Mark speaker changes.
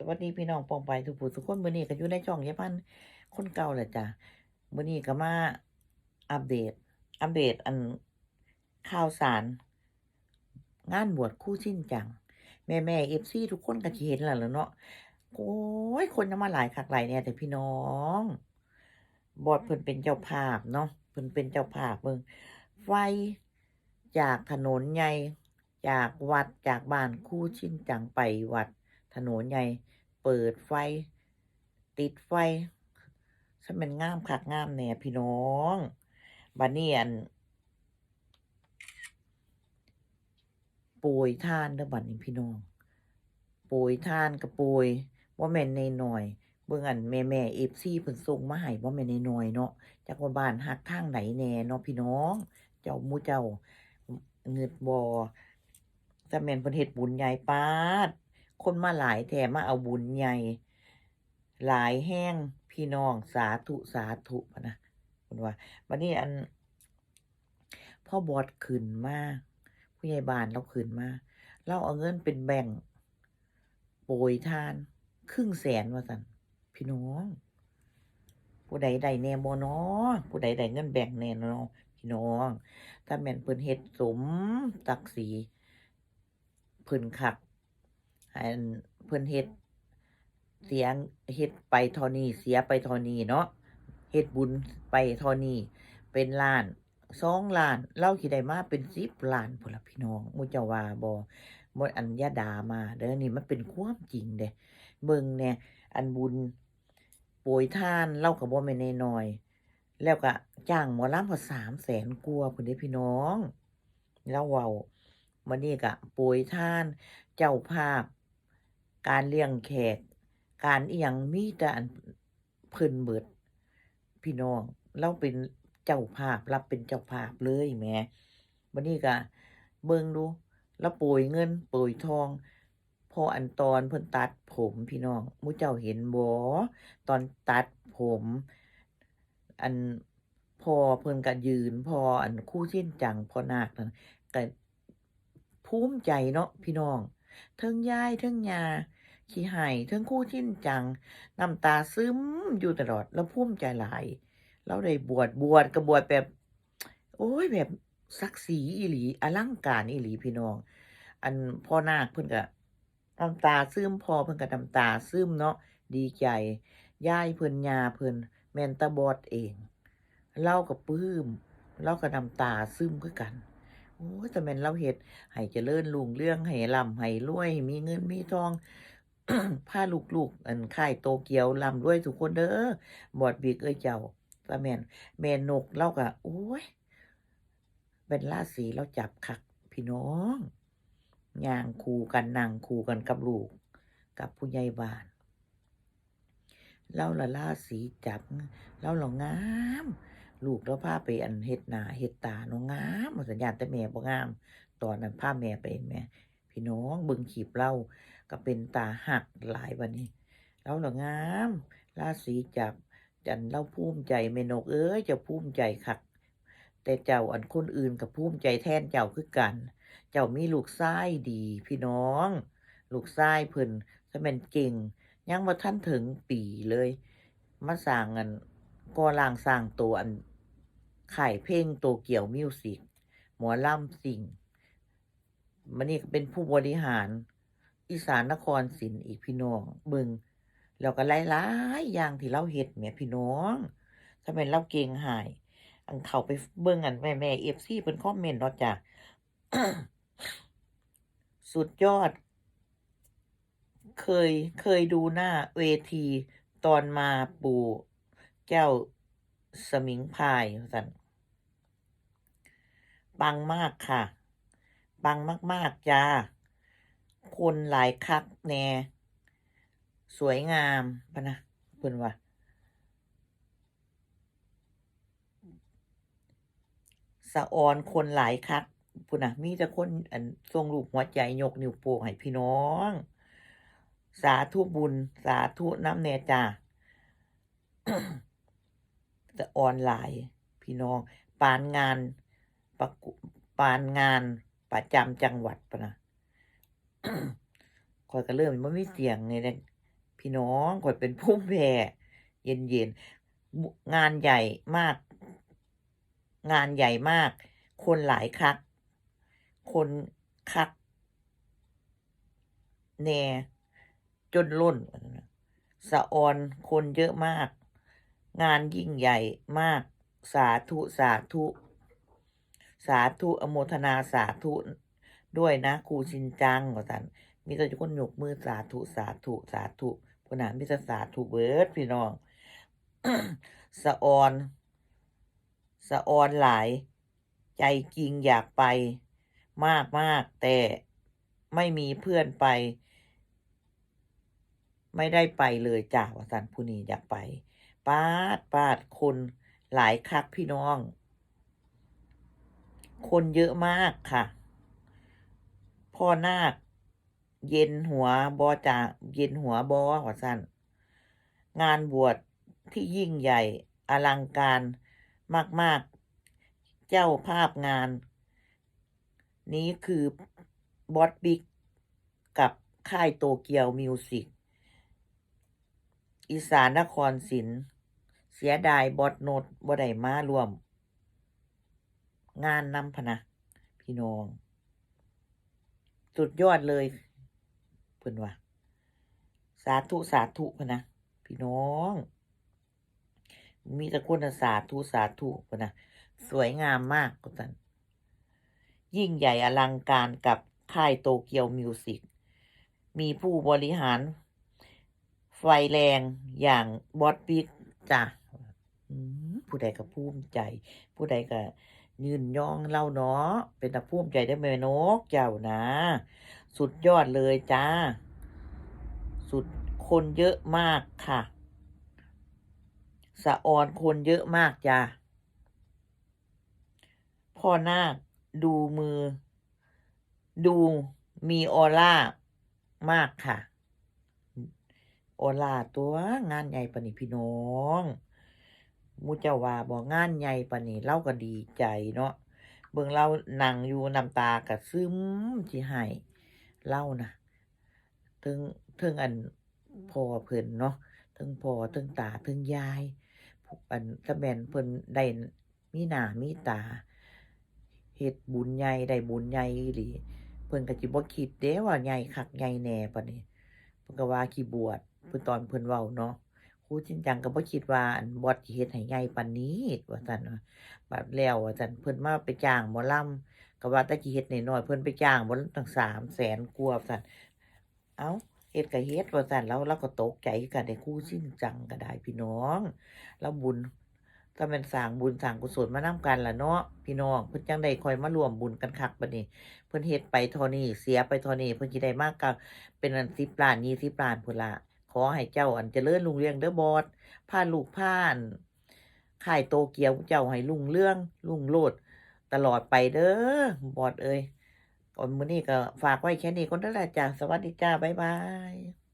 Speaker 1: สวัสดีพี่น้องปองไปทุกผู้ทุกคนมื้อนี้ก็อยู่ในช่องยายพันคนเก่าแหละจ้ะมื้อนี้ก็มาอัปเดต อัปเดตอันข่าวสาร งานบวชคู่ชิ้นจัง แม่แม่เอฟซีทุกคนก็สิเห็นแล้วเนาะโอ้ยคนจะมาหลายคักหลายแน่แต่พี่น้อง บอดเพิ่นเป็นเจ้าภาพเนาะเพิ่นเป็นเจ้าภาพเบิ่งไฟจากถนนใหญ่จากวัดจากบ้านคู่ชิ้นจังไปวัด ถนนใหญ่ เปิดไฟ ติดไฟฉันเป็นง่ามคักง่ามแน่พี่น้องบัดนี้อันโปรยทานเด้อบัดนี้พี่น้องโปรยทานกับปรยบ่าแม่นใน้อยเบิ่งอันแม่ๆ FC เพิ่นส่งมาให้บ่าแม่นใน้อยเนาะจักว่าบ้านฮักทางไหนแน่เนาะพี่น้อง เจ้ามูเจ้าเงิดบ่แต่แม่นเพิ่นเฮ็ดบุญใหญ่ปาด คนมาหลายแถมมาเอาบุญใหญ่ หลายแห้งพี่น้องสาธุสาธุนะคุณว่าวันนี้อันพ่อบอดขึ้นมาผู้ใหญ่บ้านเราขึ้นมาเราเอาเงินเป็นแบ่งโปรยทาน ครึ่งแสนว่าสันพี่น้อง ผู้ใดใดแน่บ่เนาะผู้ใดใดเงินแบ่งแน่นาะพี่น้อง ถ้าแม่นเพิ่นเฮ็ดสมศักดิ์ศรีเพิ่นคัก อันเพิ่นเฮ็ดเสียงเฮ็ดไปเท่านี้เสียไปเท่านี้เนาะเฮ็ดบุญไปเท่านี้เป็นล้านสองล้านเราสิได้มาเป็นสิบล้านพุ่นล่ะพี่น้องหมู่เจ้าว่าบ่บ่อันอยาดามาเด้อนี่มันเป็นความจริงเด้เบิ่งแหน่อันบุญโปรยทานเราก็บ่แม่นน้อยๆแล้วก็จ้างหมอลำก็300,000กว่าพุ่นเด้พี่น้องเราเว้ามื้อนี้ก็โปรยทาน เจ้าภาพ การเลี้ยงแขก การอิหยังมีแต่อันเพิ่นเบิด พี่น้องเราเป็นเจ้าภาพรับเป็นเจ้าภาพเลยแหมบัดนี้ก็เบิ่งดูแล้วโปรยเงินโปรยทองพออันตอนเพิ่นตัดผมพี่น้องมู่เจ้าเห็นบ่ตอนตัดผม อันพอเพิ่นก็ยืน พออันคู่ชิ้นจังพอนาคนั่นก็ภูมิใจเนาะพี่น้อง เทิงยายเทิงยาขี้ไห้เทิงคู่ชิ้นจังน้ำตาซึมอยู่ตลอด แล้วภูมิใจหลายเราได้บวชบวชก็บวชแบบ โอ้ยแบบศักดิ์ศรีอีหลีอลังการอีหลีพี่น้อง อันพ่อนาคเพิ่นก็น้ำตาซึมพ่อเพิ่นก็น้ำตาซึมเนาะดีใจยายเพิ่นยาเพิ่นแมนตาบอดเองเราก็ปลื้มเราก็น้ำตาซึมคือกัน โอ้ยแต่แม่นเราเฮ็ดให้เจริญรุ่งเรื่องให้ร่ำให้รวย มีเงินมีทองพาลูกๆอันค่ายโตเกียวร่ำรวยทุกคนเด้อบอดบิกเอ้ยเจ้าตาแม่นแม่นกเราก็โอ้ยเป็นราศีเราจับคักพี่น้องย่างคู่กันนั่งคู่กันกับลูก กับผู้ใหญ่บ้านเราละราศีจับเราหละงาม ลูกเราพาไปอันเฮ็ดหนาเฮ็ดตานาะงงามสัญญาณแต่แม่บ่งาม ตอนนั้นพาแม่ไปเห็นแม่พี่น้องบิ่งคลิปเราก็เป็นตาหักหลายบัดนี้เราละงามราศีจับจันเราภูมิใจแม่นกเอ้ยจะภูมิใจคักแต่เจ้าอันคนอื่นก็ภูมิใจแทนเจ้าคือกัน เจ้ามีลูกชายดี พี่น้อง ลูกชายเพิ่นถ้าแม่นเก่ง ยังบ่ทันถึงปีเลย มาสร้างอันก่อร่างสร้างตัวอัน ค่ายเพลงโตเกียวมิวสิกหมอลำสิ่งมันนี่เป็นผู้บริหาร อีสานนครศิลป์อีกพี่น้องเบิงแล้วก็หลายอย่างที่เราเฮ็ดแหมพี่น้องถ้าแม่นเราเก่งหาย อันเขาไปเบิ่งอันแม่แม่ FC เพิ่นคอมเมนต์เนาะจ้ะสุดยอด เคยเคยดูหน้าเวทีตอนมาปู่แก้วสมิงพายว่าซั่น ปังมากค่ะ ปังมาก ๆ จ้า คนหลายคักแน่ สวยงามพะนะเพิ่นว่า สะออนคนหลายคักพุ่นนะมีแต่คนอันส่งรูปหัวใจยกนิ้วโป้งให้พี่น้อง สาธุบุญ สาธุน้ำแน่จ้าสะออนหลายพี่น้องปานงาน ประกุปานงานประจำจังหวัดปะนะข้อยก็เริ่มบ่มีเสียงนี่แหละพี่น้องข่อยเป็นภูมิแพ้เย็นๆงานใหญ่มาก งานใหญ่มาก คนหลายคัก คนคักแน่จนล้นว่นสะออนคนเยอะมาก งานยิ่งใหญ่มาก สาธุ สาธุ สาธุอโมทนาสาธุด้วยนะครูชินจังว่าสันมีแต่คนยกมือสาธุสาธุสาธุพุ่นน่ะมีแต่สาธุเบิร์ดพี่น้องสะออนสะออนหลาย ใจจริงอยากไป มากๆแต่ไม่มีเพื่อนไป ไม่ได้ไปเลยจ้ะว่าซั่นผู้นี้อยากไปปาดปาดคนหลายคักพี่น้อง คนเยอะมากค่ะ พ่อนาค เย็นหัวบ่จ้ะเย็นหัวบ่ว่าซั่นงานบวชที่ยิ่งใหญ่อลังการมาก ๆ เจ้าภาพงาน นี้คือบอสบิ๊กกับค่ายโตเกียวมิวสิกอีสานนครสินทร์เสียดายบอสโนดบ่ได้มาร่วม งานนำพนะพี่น้อง สุดยอดเลยเพิ่อนว่า สาธุสาธุพนะพี่น้อง มีแต่คนน่ะสาธุสาธุพนะสวยงามมากว่าซั่นยิ่งใหญ่อลังการกับค่ายโตเกียวมิวสิกมีผู้บริหาร ไฟแรงอย่างบอสบิ๊กจ้ะผู้ใดก็ภูมิใจ ผู้ใดก็ ยืนยองเล่าเนาะเป็นตาภูมิใจเด้อแม่นกเจ้านะ สุดยอดเลยจ้า สุดคนเยอะมากค่ะ สะออนคนเยอะมากจ้ะพ่อนาคดูมือ ดูมีออร่ามากค่ะ ออร่าตัวงานใหญ่ปนนี้พี่น้อง มูเจ้าว่าบ่งานใหญ่ปานนี้เลาก็ดีใจเนาะเบิ่งเลานั่งอยู่น้ำตาก็ซึมสิให้เล่านะเทิงเทิงอันพ่อเพิ่นเนาะเทิงพ่อเทิงตาเทิงยายอันถ้าแมนเพิ่นได้มีหน้ามีตาเฮ็ดบุญใหญ่ได้บุญใหญ่อีหลีเพิ่นก็สิบ่คิดเด้ว่าใหญ่คักใหญ่แหน่ปานนี้เพิ่นก็ว่าขี้บวชเพิ่นตอนเพิ่นเว้าเนาะ ครูชินจังก็บ่คิดว่าอันบอสสิเฮ็ดให้ใหญ่ปานนี้ว่าซั่นว่าบัดแล้วว่าซั่นเพิ่นมาไปจ้างหมอลำก็ว่าแต่สิเฮ็ดน้อยๆเพิ่นไปจ้างหมอลำตั้ง300,000กว่าซั่นเอ้าเฮ็ดก็เฮ็ดว่าซั่นเลาเลาก็ตกใจกันได้ครูชินจังก็ได้พี่น้องเลาบุญถ้าแม่นสร้างบุญสร้างกุศลมานำกันล่ะเนาะพี่น้องเพิ่นจังได้คอยมาร่วมบุญกันคักบัดนี้ เพิ่นเฮ็ดไปเท่านี้เสียไปเท่านี้เพิ่นสิได้มากก็เป็นอัน10,000,000 20,000,000พู้นล่ะ ขอให้เจ้าอันเจริญรุ่งเรืองเด้อบอทผ่าลูกผ่านข่ายโตเกียวเจ้าให้รุ่งเรืองรุ่งโลด ตลอดไปเด้อบอดเอ้ยก็มื้อนี้ก็ฝากไว้แค่นี้ก่อนเด้อล่ะจ้ะสวัสดีจ้าบ๊ายบาย